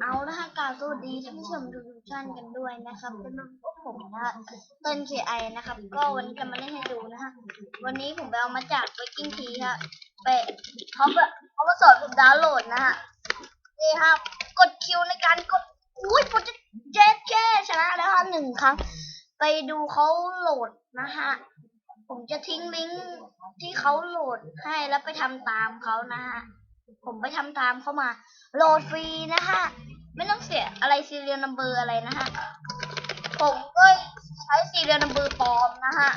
เอาละฮะกล่าวสวัสดีท่านผู้ชมทุกท่านกันด้วยนะครับเป็นพวกผมนะต้น KI นะครับ ก็วันนี้จะมาเล่นให้ดูนะฮะวันนี้ผมไปเอามาจากไวกิ้งทีฮะไปเขาเขามาสอนผมดาวน์โหลดนะฮะนี่ครับกดคิวในการกดอุ้ยผมจะเจ็ดแค่ชนะแล้วฮะหนึ่งครั้ง ไปดูเขาโหลดนะฮะผมจะทิ้งลิงก์ที่เขาโหลดให้แล้วไปทำตามเขานะฮะ ผมไปทำตามเขามา โหลดฟรีนะฮะไม่ต้องเสียอะไรซีเรียลนัมเบอร์อะไรนะฮะผมก็ใช้ซีเรียลนัมเบอร์ปลอมนะฮะ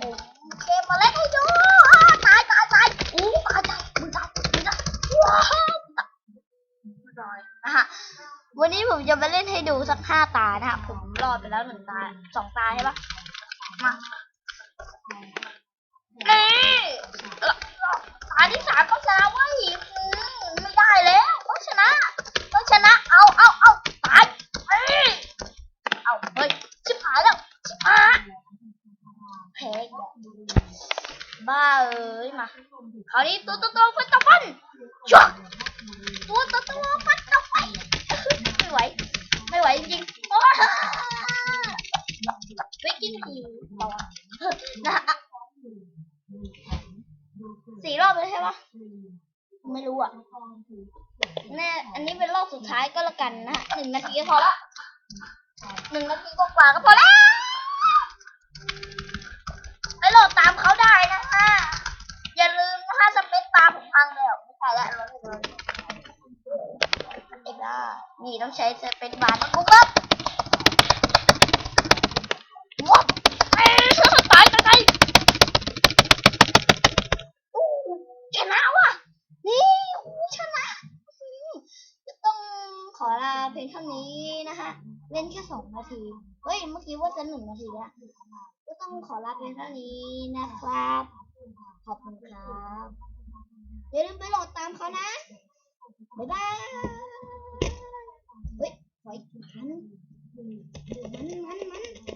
ผมเคมมาเล่นให้ดูอ้าตายตายตายอู้ตายตายมึงตายมึงตายว้าวตายนะฮะวันนี้ผมจะมาเล่นให้ดูสักห้าตานะฮะผมรอดไปแล้วหนึ่งตาสองตาใช่ปะมานี่ตาที่สามก็ชนะเว้ยอืมไม่ได้แล้วต้องชนะต้องชนะ เอาเอาเอาตายเอ้ยเอาเฮ้ยชิบหายแล้วชิบหาย แพ้บ้าเอ้ยมาคราวนี้ตัวตัวตัวฟันตะฟันชัวตัวตัวตัวฟันตะฟันไม่ไหว ไม่ไหวจริงๆโอ้ยไม่กินทีเราอนะสี่รอบเลยใช่ปะไม่รู้อะแน่อันนี้เป็นรอบสุดท้ายก็แล้วกันนะฮะหนึ่งนาทีก็พอละหนึ่งนาทีกว่าก็พอแล้วไปโหลดตามเขาได้นะฮะอย่าลืมนะฮะสเปซตามผมพังแล้วไม่ใช่ละเราไม่เลยเอกล่ะนี่ต้องใช้สเปซบาร์นะกุ๊กครับวับเอ้ยตายตายตายอู้ชนะว่ะนี่อชนะจะต้องขอลาเพียงเท่านี้นะคะเล่นแค่สองนาที เฮ้ย เมื่อกี้ว่าจะหนึ่งนาทีแล้ว ต้องขอลาเพียงเท่านี้นะครับ ขอบคุณครับอย่าลืมไปโหลดตามเขานะ บ๊ายบาย เฮ้ยขออีกครั้ง